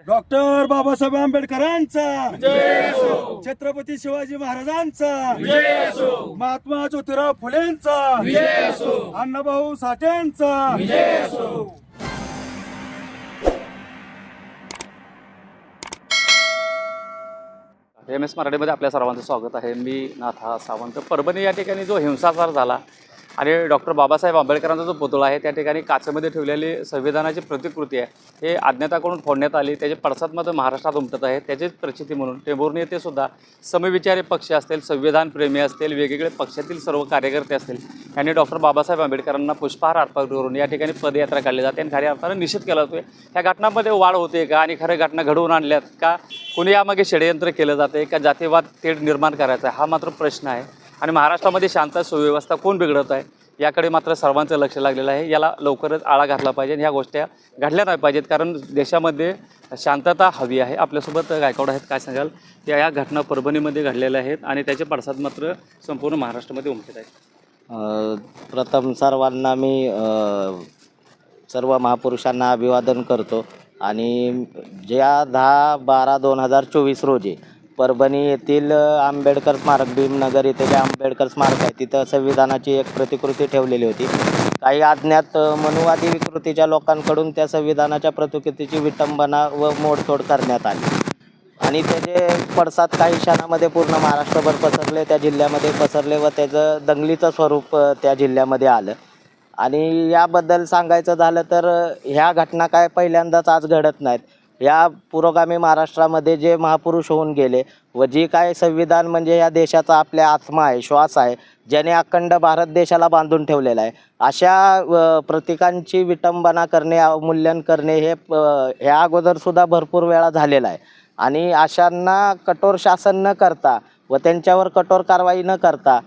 Doctor Babasaheb आंबेडकरांचा. छत्रपती शिवाजी महाराजांचा. महात्मा ज्योतिराव फुलेंचा. अण्णाभाऊ साठेंचा. एम एस मराठीमध्ये आपल्या सर्वांचं स्वागत आहे. मी नाथा सावंत परभणी या ठिकाणी जो हिंसाचार झाला आणि डॉक्टर बाबासाहेब आंबेडकरांचा जो पुतळा आहे त्या ठिकाणी काचेमध्ये ठेवलेली संविधानाची प्रतिकृती आहे. हे अज्ञाताकडून फोडण्यात आली. त्याचे पडसाद मात्र महाराष्ट्रात उमटत आहे. त्याचीच प्रचिती म्हणून टेंभुर्णी येथे सुद्धा समविचारी पक्ष असतील संविधानप्रेमी असतील वेगवेगळे पक्षातील सर्व कार्यकर्ते असतील यांनी डॉक्टर बाबासाहेब आंबेडकरांना पुष्पहार अर्पण करून या ठिकाणी पदयात्रा काढली जाते आणि खऱ्या अर्थानं निषेध केला जातोय. ह्या घटनांमध्ये वाढ होते का आणि खऱ्या घटना घडवून आणल्यात का? कुणी यामागे षडयंत्र केलं जाते का? जातीवाद तेढ निर्माण करायचा आहे? हा मात्र प्रश्न आहे. आणि महाराष्ट्रामध्ये शांतता सुव्यवस्था कोण बिघडत आहे याकडे मात्र सर्वांचं लक्ष लागलेलं आहे. याला लवकरच आळा घातला पाहिजे ह्या गोष्ट्या घडल्या नाही पाहिजेत कारण देशामध्ये शांतता हवी आहे. आपल्यासोबत गायकवाड आहेत काय सांगाल? त्या या घटना परभणीमध्ये घडलेल्या आहेत आणि त्याचे पडसाद मात्र संपूर्ण महाराष्ट्रामध्ये उमटत आहेत. प्रथम सर्वांना मी सर्व महापुरुषांना अभिवादन करतो. आणि ज्या दहा बारा दोन हजार चोवीस रोजी परभणी येथील आंबेडकर स्मारक भीमनगर येथे जे आंबेडकर स्मारक आहे तिथं संविधानाची एक प्रतिकृती ठेवलेली होती. काही अज्ञात मनुवादी विकृतीच्या लोकांकडून त्या संविधानाच्या प्रतिकृतीची विटंबना व मोडतोड करण्यात आली. आणि त्याचे पडसाद काही क्षणामध्ये पूर्ण महाराष्ट्रभर पसरले त्या जिल्ह्यामध्ये पसरले व त्याचं दंगलीचं स्वरूप त्या जिल्ह्यामध्ये आलं. आणि याबद्दल सांगायचं झालं तर ह्या घटना काय पहिल्यांदाच आज घडत नाहीत. या पुरोगामी महाराष्ट्रामध्ये जे महापुरुष होऊन गेले व जी काय संविधान म्हणजे या देशाचा आपल्या आत्मा आहे श्वास आहे ज्याने अखंड भारत देशाला बांधून ठेवलेला आहे. अशा प्रतीकांची विटंबना करणे अवमूल्यन करणे हे ह्या अगोदरसुद्धा भरपूर वेळा झालेलं आहे. आणि अशांना कठोर शासन न करता व त्यांच्यावर कठोर कारवाई न करता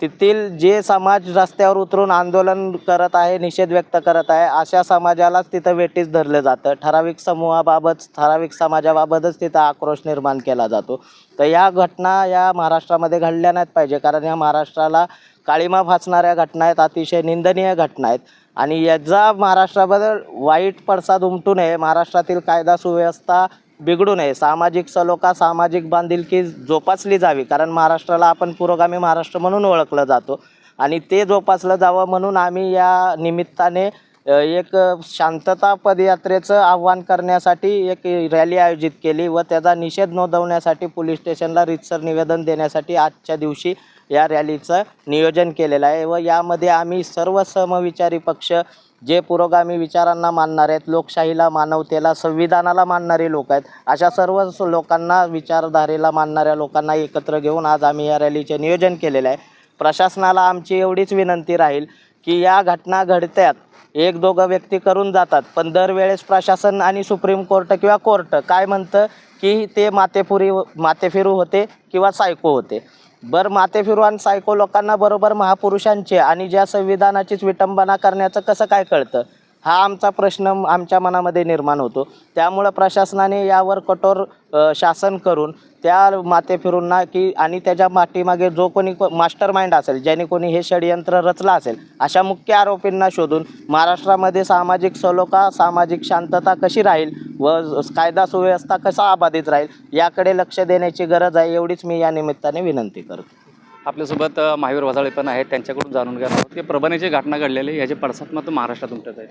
तेथील जे समाज रस्त्यावर उतरून आंदोलन करत आहे निषेध व्यक्त करत आहे अशा समाजालाच तिथं वेटीस धरलं जातं. ठराविक समूहाबाबत ठराविक समाजाबाबतच तिथं आक्रोश निर्माण केला जातो. तर या घटना या महाराष्ट्रामध्ये घडल्या नाहीत पाहिजे कारण या महाराष्ट्राला काळीमा फासणाऱ्या घटना आहेत अतिशय निंदनीय घटना आहेत. आणि याचा महाराष्ट्राबद्दल वाईट पडसाद उमटू नये. महाराष्ट्रातील कायदा सुव्यवस्था बिघडू नये. सामाजिक सलोखा सामाजिक बांधिलकी जोपासली जावी कारण महाराष्ट्राला आपण पुरोगामी महाराष्ट्र म्हणून ओळखलं जातो. आणि ते जोपासलं जावं म्हणून आम्ही या निमित्ताने एक शांतता पदयात्रेचं आव्हान करण्यासाठी एक रॅली आयोजित केली व त्याचा निषेध नोंदवण्यासाठी पोलीस स्टेशनला रितसर निवेदन देण्यासाठी आजच्या दिवशी या रॅलीचं नियोजन केलेलं आहे व यामध्ये आम्ही सर्व समविचारी पक्ष जे पुरोगामी विचारांना मानणारे आहेत लोकशाहीला मानवतेला संविधानाला मानणारे लोक आहेत अशा सर्व लोकांना विचारधारेला मानणाऱ्या लोकांना एकत्र घेऊन आज आम्ही या रॅलीचे नियोजन केलेलं आहे. प्रशासनाला आमची एवढीच विनंती राहील की या घटना घडत्यात. एक दोघं व्यक्ती करून जातात पण दरवेळेस प्रशासन आणि सुप्रीम कोर्ट किंवा कोर्ट काय म्हणतं की ते मातेफुरी मातेफिरू होते किंवा सायको होते. बरं मातेफिरू आणि सायको लोकांना बरोबर महापुरुषांचे आणि ज्या संविधानाचीच विटंबना करण्याचं कसं काय कळतं? हा आमचा प्रश्न आमच्या मनामध्ये निर्माण होतो. त्यामुळं प्रशासनाने यावर कठोर शासन करून त्या माते फिरूंना की आणि त्याच्या पाठीमागे जो कोणी मास्टर माइंड असेल ज्याने कोणी हे षडयंत्र रचलं असेल अशा मुख्य आरोपींना शोधून महाराष्ट्रामध्ये सामाजिक सलोखा सामाजिक शांतता कशी राहील व कायदा सुव्यवस्था कसा अबाधित राहील याकडे लक्ष देण्याची गरज आहे एवढीच मी या निमित्ताने विनंती करतो. आपल्यासोबत महावीर वजाळे पण आहेत त्यांच्याकडून जाणून घेणार आहोत की जे घटना घडलेली आहे, याचे पडसाद मात्र महाराष्ट्रात उमटत आहेत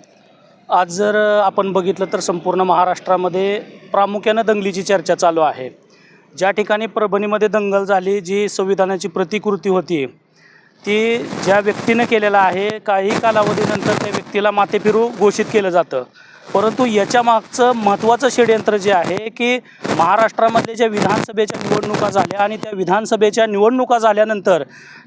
आज जर आपण बघितलं तर संपूर्ण महाराष्ट्रामध्ये प्रामुख्यानं दंगलीची चर्चा चालू आहे. ज्या ठिकाणी परभणीमध्ये दंगल झाली जी संविधानाची प्रतिकृती होती ती ज्या व्यक्तीनं केलेलं आहे काही कालावधीनंतर त्या व्यक्तीला माथेफिरू घोषित केलं जातं. परंतु याच्या मागचं महत्त्वाचं षडयंत्र जे आहे की महाराष्ट्रामध्ये ज्या विधानसभेच्या निवडणुका झाल्या आणि त्या विधानसभेच्या निवडणुका झाल्यानंतर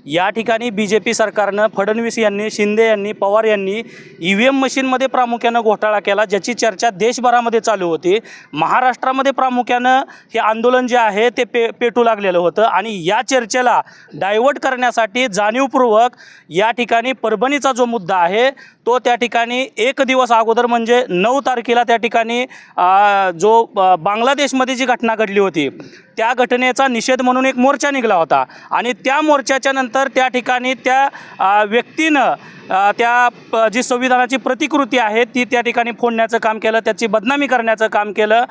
या ठिकाणी बी जे पी सरकारनं फडणवीस यांनी शिंदे यांनी पवार यांनी ई व्ही एम मशीनमध्ये प्रामुख्यानं घोटाळा केला ज्याची चर्चा देशभरामध्ये चालू होती. महाराष्ट्रामध्ये प्रामुख्यानं हे आंदोलन जे आहे ते पे पेटू लागलेलं होतं आणि या चर्चेला डायव्हर्ट करण्यासाठी जाणीवपूर्वक या ठिकाणी परभणीचा जो मुद्दा आहे तो त्या ठिकाणी एक दिवस अगोदर म्हणजे नऊ नऊ तारखेला त्या ठिकाणी जो बांगलादेशमध्ये जी घटना घडली होती त्या घटनेचा निषेध म्हणून एक मोर्चा निघाला होता. आणि त्या मोर्चाच्या नंतर त्या ठिकाणी त्या व्यक्तीनं त्या जी संविधानाची प्रतिकृती आहे ती त्या ठिकाणी फोडण्याचं काम केलं त्याची बदनामी करण्याचं काम केलं.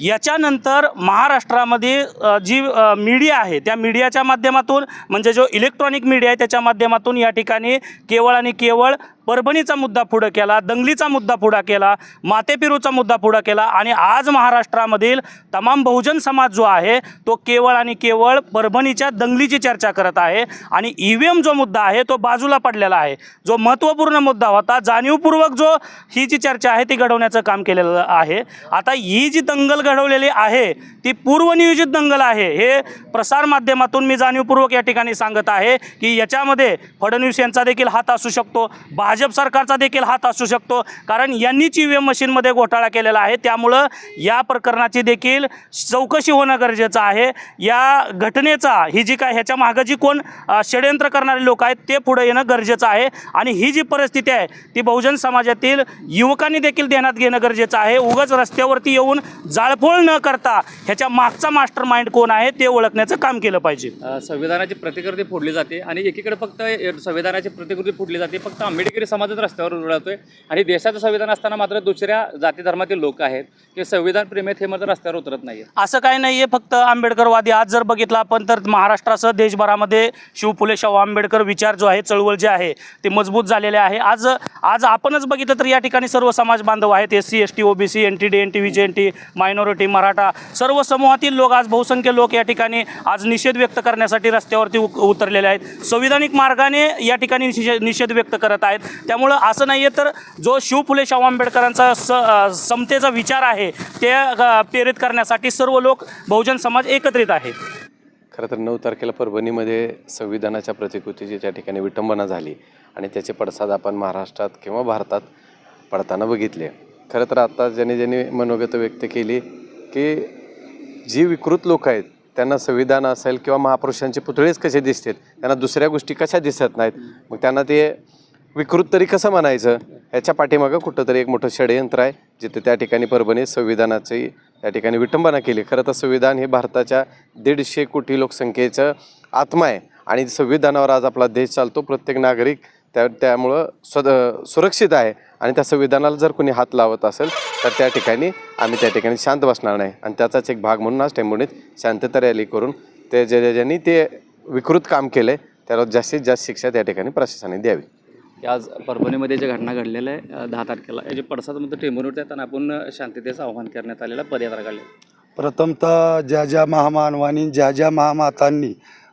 याच्यानंतर महाराष्ट्रामध्ये जी मीडिया आहे त्या मीडियाच्या माध्यमातून म्हणजे जो इलेक्ट्रॉनिक मीडिया आहे त्याच्या माध्यमातून या ठिकाणी केवळ आणि केवळ परभणीचा मुद्दा पुढं केला दंगलीचा मुद्दा पुढा केला मातेपिरूचा मुद्दा पुढा केला आणि आज महाराष्ट्रामधील तमाम बहुजन समाज जो आहे तो केवळ आणि केवळ परभणीच्या दंगलीची चर्चा करत आहे आणि ई व्ही एम जो मुद्दा आहे तो बाजूला पडलेला आहे. जो महत्त्वपूर्ण मुद्दा होता जाणीवपूर्वक जो ही जी चर्चा आहे ती घडवण्याचं काम केलेलं आहे. आता ही जी दंगल घडवलेली आहे ती पूर्वनियोजित दंगल आहे हे प्रसारमाध्यमातून मी जाणीवपूर्वक या ठिकाणी सांगत आहे की याच्यामध्ये फडणवीस यांचा देखील हात असू शकतो भाजप सरकारचा देखील हात असू शकतो. कारण यांनीच ई व्ही एम मशीनमध्ये घोटाळा केलेला आहे. त्यामुळं या प्रकरणाची देखील चौकशी होणं गरजेचं आहे. या घटनेचा ही जी काय ह्याच्या मागं जी कोण षड्यंत्र षडयंत्र करणारे लोक आहेत ते पुढे येणं गरजेचं आहे. आणि ही जी परिस्थिती आहे ती बहुजन समाजातील युवकांनी देखील ध्यानात घेणं गरजेचं आहे. उगाच रस्त्यावरती येऊन जाळपोळ न करता ह्याच्या मागचा मास्टर माइंड कोण आहे ते ओळखण्याचं काम केलं पाहिजे. संविधानाची प्रतिकृती फोडली जाते आणि एकीकडे फक्त संविधानाची प्रतिकृती फोडली जाते फक्त आंबेडकरी समाजच रस्त्यावर उडवतोय आणि देशाचं संविधान असताना मात्र दुसऱ्या जाती धर्मातील लोक आहेत. ते संविधान प्रेमेत आहेत हे मात्र रस्त्यावर उतरत नाही असं काही नाही आहे फक्त आंबेडकरवादी. आज जर बघितलं आपण तर महाराष्ट्रासह देशभरामध्ये शिव फुले शाहू आंबेडकर विचार जो आहे चळवळ जे आहे ते मजबूत झालेले आहे. आज आज आपणच बघितलं तर या ठिकाणी सर्व समाज बांधव आहेत. S C S T O B C N T D N T V J N T minority Maratha सर्व समूहातील लोक आज बहुसंख्य लोक या ठिकाणी आज निषेध व्यक्त करण्यासाठी रस्त्यावरती उतरलेले आहेत. संविधानिक मार्गाने या ठिकाणी निषे- निषेध व्यक्त करत आहेत. त्यामुळं असं नाही आहे तर जो शिव फुले शाहू आंबेडकरांचा स समतेचा विचार आहे ते प्रेरित करण्यासाठी सर्व लोक बहुजन समाज एकत्रित आहे. खरं तर नऊ तारखेला परभणीमध्ये संविधानाच्या प्रतिकृतीची त्या ठिकाणी विटंबना झाली आणि त्याचे पडसाद आपण महाराष्ट्रात किंवा भारतात पडताना बघितले. खरं तर आता ज्यांनी ज्यांनी मनोगत व्यक्त केली की जी विकृत लोक आहेत त्यांना संविधान असेल किंवा महापुरुषांचे पुतळेच कसे दिसतात त्यांना दुसऱ्या गोष्टी कशा दिसत नाहीत मग त्यांना ते विकृत तरी कसं म्हणायचं? ह्याच्या पाठीमागं कुठंतरी एक मोठं षडयंत्र आहे जिथे त्या ठिकाणी परभणीत संविधानाची त्या ठिकाणी विटंबना केली. खरं तर संविधान हे भारताच्या दीडशे कोटी लोकसंख्येचं आत्मा आहे आणि संविधानावर आज आपला देश चालतो. प्रत्येक नागरिक त्या त्यामुळं स्वद सुरक्षित आहे आणि त्या संविधानाला जर कोणी हात लावत असेल तर त्या ठिकाणी आम्ही त्या ठिकाणी शांत बसणार नाही. आणि त्याचाच एक भाग म्हणून आज टेंबुणीत शांतता रॅली करून ते ज्या ज्यांनी ते विकृत काम केलं आहे त्याला जास्तीत जास्त शिक्षा त्या ठिकाणी प्रशासनाने द्यावी. की आज परभणीमध्ये जे घटना घडलेल्या आहे दहा तारखेला. याचे पडसादमध्ये टेंबूरवरती येताना आपण शांततेचं आव्हान करण्यात आलेलं पदयात्रा काढली प्रथमतः ज्या ज्या महामानवानी ज्या ज्या महामातांनी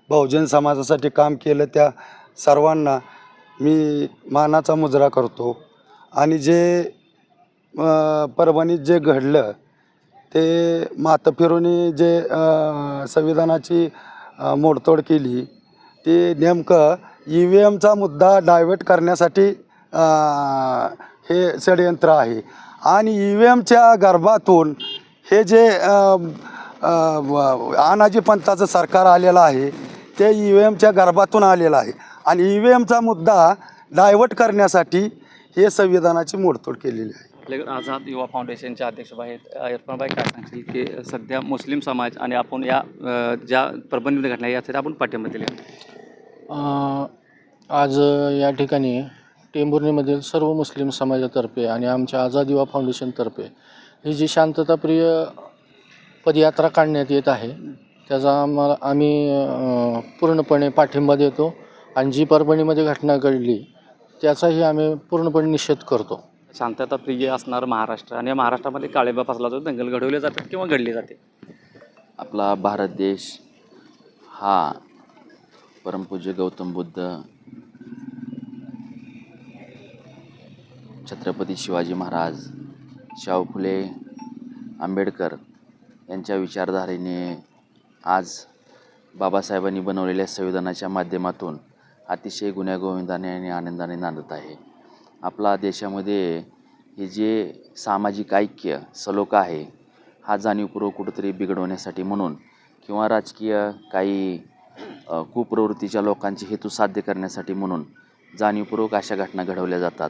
बहुजन समाजासाठी काम केलं त्या सर्वांना मी मानाचा मुजरा करतो. आणि जे परभणीत जे घडलं ते मातपिरोनी जे संविधानाची मोडतोड केली ते नेमकं ई व्ही एमचा मुद्दा डायव्हर्ट करण्यासाठी हे षडयंत्र आहे. आणि ई व्ही एमच्या गर्भातून हे जे अं, अनाजी पंथाचं सरकार आलेलं आहे ते ई व्ही एमच्या गर्भातून आलेलं आहे. आणि ई व्ही एमचा मुद्दा डायव्हर्ट करण्यासाठी हे संविधानाची मोडतोड केलेली आहे. आझाद युवा फाउंडेशनचे अध्यक्ष आहेत. अ, काय सांगतील की सध्या मुस्लिम समाज आणि आपण या ज्या परभणीमध्ये घटना यासाठी आपण पाठिंबा दिले आज या ठिकाणी टेंभुर्णीमधील सर्व मुस्लिम समाजातर्फे आणि आमच्या आझाद युवा फाउंडेशनतर्फे ही जी शांतताप्रिय पदयात्रा काढण्यात येत आहे त्याचा आम्हाला आम्ही पूर्णपणे पाठिंबा देतो आणि जी परभणीमध्ये घटना घडली त्याचाही आम्ही पूर्णपणे निषेध करतो. शांतता प्रिय असणारं महाराष्ट्र आणि या महाराष्ट्रामध्ये काळेबा फसला जो दंगल घडवले जातात किंवा घडली जाते? आपला भारत देश हा परमपूज्य गौतम बुद्ध छत्रपती शिवाजी महाराज शाहू फुले आंबेडकर यांच्या विचारधारेने आज बाबासाहेबांनी बनवलेल्या संविधानाच्या माध्यमातून अतिशय गुण्यागोविंदाने आणि आनंदाने नांदत आहे. आपला देशामध्ये हे जे सामाजिक ऐक्य सलोखा आहे हा जाणीवपूर्वक कुठंतरी बिघडवण्यासाठी म्हणून किंवा राजकीय काही कुप्रवृत्तीच्या लोकांचे हेतू साध्य करण्यासाठी म्हणून जाणीवपूर्वक अशा घटना घडवल्या जातात.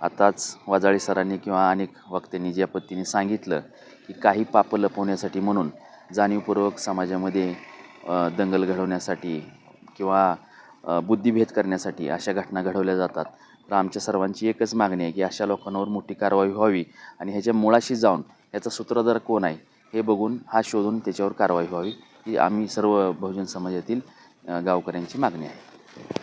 आताच वाजाळी सरांनी किंवा अनेक वक्त्यांनी ज्या पद्धतीने सांगितलं की काही पापं लपवण्यासाठी म्हणून जाणीवपूर्वक समाजामध्ये दंगल घडवण्यासाठी किंवा बुद्धिभेद करण्यासाठी अशा घटना घडवल्या जातात. तर आमच्या सर्वांची एकच मागणी आहे की अशा लोकांवर मोठी कारवाई व्हावी आणि ह्याच्या मुळाशी जाऊन ह्याचा सूत्रधार कोण आहे हे बघून हा शोधून त्याच्यावर कारवाई व्हावी. ही आम्ही सर्व बहुजन समाजातील गावकऱ्यांची मागणी आहे.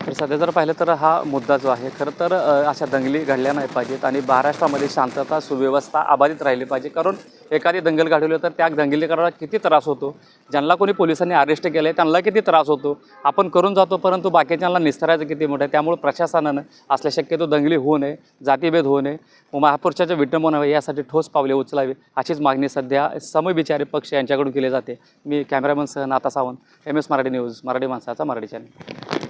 तर सध्या जर पाहिलं तर हा मुद्दा जो आहे खरं तर अशा दंगली घडल्या नाही पाहिजेत आणि महाराष्ट्रामध्ये शांतता सुव्यवस्था अबाधित राहिली पाहिजे. कारण एखादी दंगल घडवली तर त्या दंगलीकराला किती त्रास होतो? ज्यांना कोणी पोलिसांनी अरेस्ट केलं आहे त्यांना किती त्रास होतो? आपण करून जातो परंतु बाकीच्यांना निस्तरायचं किती मोठं आहे? त्यामुळे प्रशासनानं असल्या शक्यतो दंगली होऊ नये जातीभेद होऊ नये. व महापुरुषाच्या विटंबना व्हावी यासाठी ठोस पावले उचलावे. अशीच मागणी सध्या समविचारी पक्ष यांच्याकडून केली जाते. मी कॅमेरामन सह Nata Sawant M S Marathi news Marathi माणसाचा मराठी चॅनल.